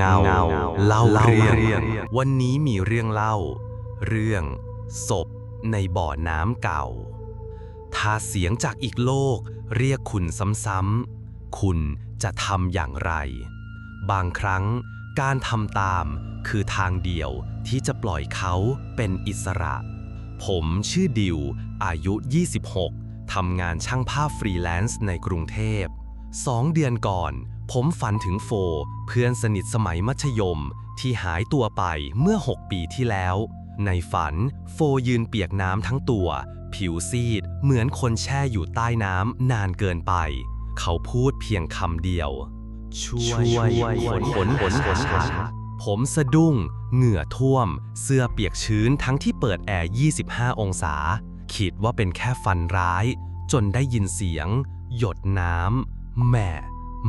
เล่าเรื่องวันนี้มีเรื่องเล่า เรื่องศพในบ่อน้ำเก่า ถ้าเสียงจากอีกโลกเรียกคุณซ้ำๆ คุณจะทำอย่างไร บางครั้งการทำตามคือทางเดียวที่จะปล่อยเขาเป็นอิสระ ผมชื่อดิว อายุ 26ทำงานช่างภาพฟรีแลนซ์ในกรุงเทพสองเดือนก่อน ผมฝันถึงโฟ เพื่อนสนิทสมัยมัธยม ที่หายตัวไปเมื่อ 6 ปีที่แล้ว ในฝันโฟยืนเปียกน้ำทั้งตัว ผิวซีด เหมือนคนแช่อยู่ใต้น้ำนานเกินไป เขาพูดเพียงคำเดียว ช่วยฝนฝนฝนฝนผมสะดุ้ง เหงื่อท่วม เสื้อเปียกชื้นทั้งที่เปิดแอร์ 25 องศา คิดว่าเป็นแค่ฟันร้าย จนได้ยินเสียง หยดน้ำแหม่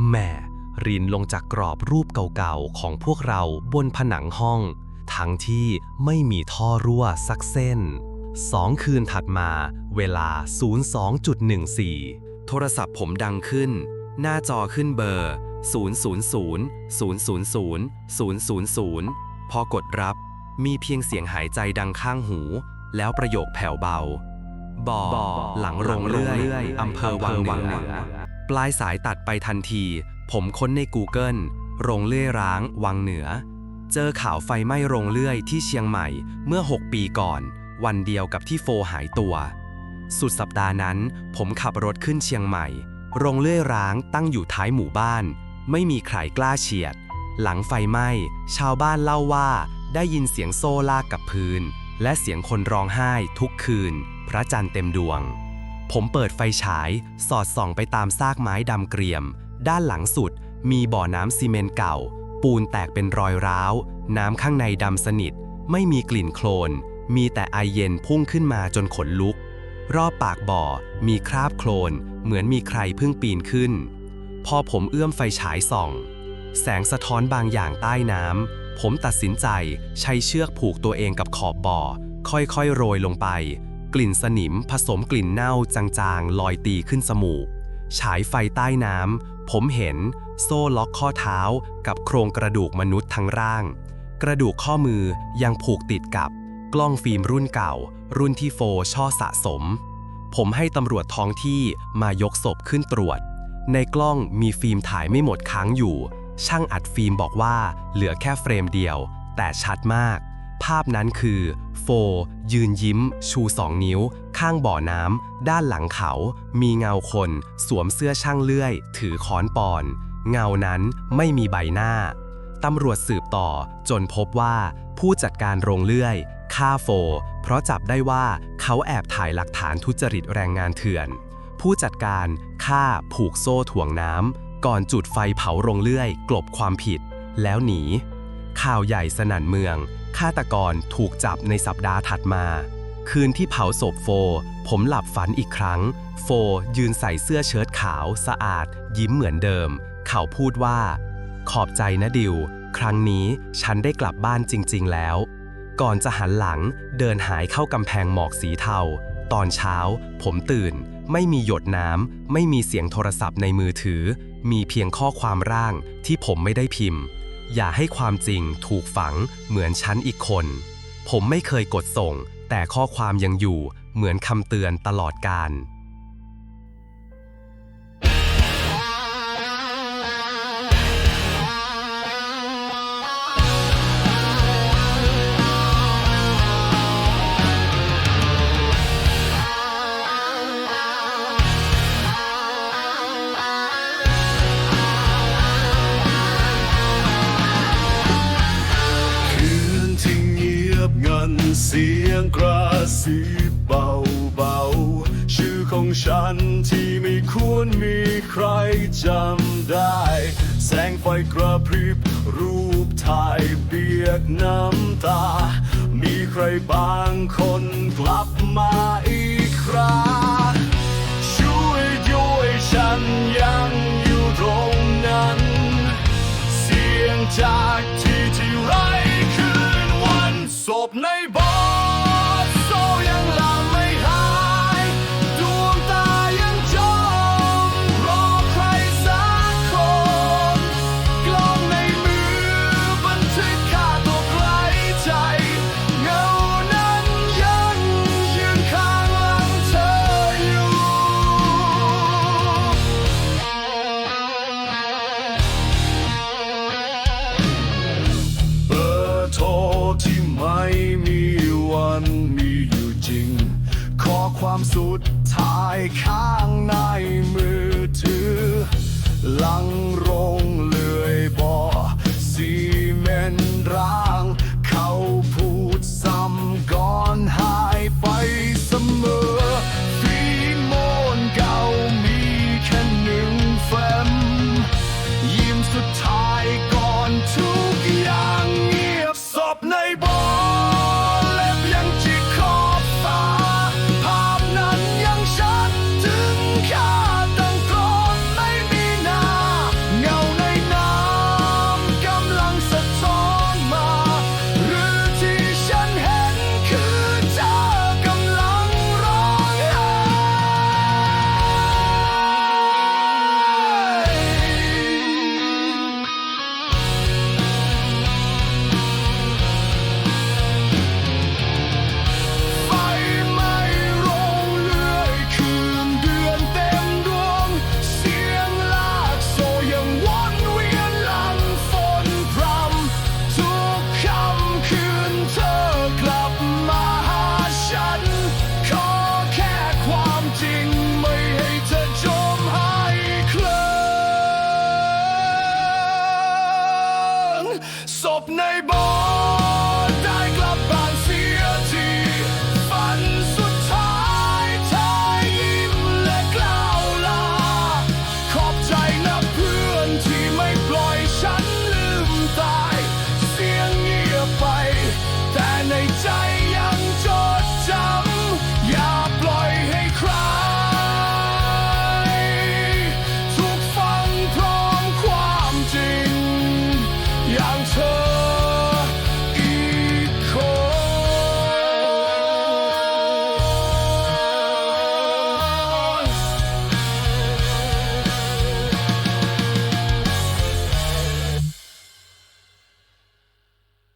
แหม่ รินลงจากกรอบรูปเก่าๆ ของพวกเราบนผนังห้อง ทั้งที่ไม่มีท่อรั่วสักเส้นสองคืนถัดมาเวลา 02.14 โทรศัพท์ผมดังขึ้น หน้าจอขึ้นเบอร์ 000 000 000 พอกดรับ มีเพียงเสียงหายใจดังข้างหู แล้วประโยคแผ่วเบา บ่อ หลังโรงเลื่อยอำเภอวังเหนือปลายสายตัดไปทันที ผมค้นใน Google โรงเลื่อยร้าง วังเหนือ เจอข่าวไฟไหม้โรงเลื่อยที่เชียงใหม่เมื่อ 6 ปีก่อน วันเดียวกับที่โฟหายตัว สุดสัปดาห์นั้น ผมขับรถขึ้นเชียงใหม่ โรงเลื่อยร้างตั้งอยู่ท้ายหมู่บ้าน ไม่มีใครกล้าเฉียด หลังไฟไหม้ ชาวบ้านเล่าว่าได้ยินเสียงโซ่ลากกับพื้น และเสียงคนร้องไห้ทุกคืน พระจันทร์เต็มดวง ผมเปิดไฟฉาย สอดส่องไปตามซากไม้ดำเกรียม ด้านหลังสุดมีบ่อน้ำซีเมนต์เก่า ปูนแตกเป็นรอยร้าว น้ำข้างในดำสนิท ไม่มีกลิ่นโคลน มีแต่ไอเย็นพุ่งขึ้นมาจนขนลุก รอบปากบ่อมีคราบโคลน เหมือนมีใครเพิ่งปีนขึ้น พอผมเอื้อมไฟฉายส่อง แสงสะท้อนบางอย่างใต้น้ำผมตัดสินใจใช้เชือกผูกตัวเองกับขอบบ่อ ค่อยๆ โรยลงไป กลิ่นสนิมผสมกลิ่นเน่าจางๆ ลอยตีขึ้นสมูก ฉายไฟใต้น้ำ ผมเห็นโซ่ล็อกข้อเท้ากับโครงกระดูกมนุษย์ทั้งร่าง กระดูกข้อมือยังผูกติดกับ กล้องฟิล์มรุ่นเก่า รุ่นที่โฟช่อสะสม ผมให้ตำรวจท้องที่มายกศพขึ้นตรวจ ในกล้องมีฟิล์มถ่ายไม่หมดค้างอยู่ ช่างอัดฟิล์มบอกว่าเหลือแค่เฟรมเดียว แต่ชัดมาก ภาพนั้นคือ โฟ ยืนยิ้ม ชูสองนิ้ว ข้างบ่อน้ำ ด้านหลังเขา มีเงาคน สวมเสื้อช่างเลื่อย ถือค้อนปอน เงานั้นไม่มีใบหน้า ตำรวจสืบต่อจนพบว่าผู้จัดการโรงเลื่อยฆ่าโฟ เพราะจับได้ว่าเขาแอบถ่ายหลักฐานทุจริตแรงงานเถื่อน ผู้จัดการฆ่าผูกโซ่ถ่วงน้ำก่อนจุดไฟเผาโรงเลื่อย กลบความผิด แล้วหนี ข่าวใหญ่สนั่นเมือง ฆาตกรถูกจับในสัปดาห์ถัดมา คืนที่เผาศพโฟ ผมหลับฝันอีกครั้ง โฟยืนใส่เสื้อเชิ้ตขาว สะอาด ยิ้มเหมือนเดิม เขาพูดว่า ขอบใจนะดิว ครั้งนี้ฉันได้กลับบ้านจริง ๆ แล้ว ก่อนจะหันหลังเดินหายเข้ากำแพงหมอกสีเทา ตอนเช้า ผมตื่น ไม่มีหยดน้ำไม่มีเสียงโทรศัพท์ในมือถือ มีเพียงข้อความร่างที่ผมไม่ได้พิมพ์ อย่าให้ความจริงถูกฝังเหมือนฉันอีกคน ผมไม่เคยกดส่ง แต่ข้อความยังอยู่เหมือนคำเตือนตลอดการ ฉันที่ไม่ควรมีใครจำได้ แสงไฟกระพริบรูปถ่ายเบียกน้ำตา มีใครบางคนกลับมาอีก ความสุดท้ายข้างในมือถือ หลังโรงเลื่อยบ่อสี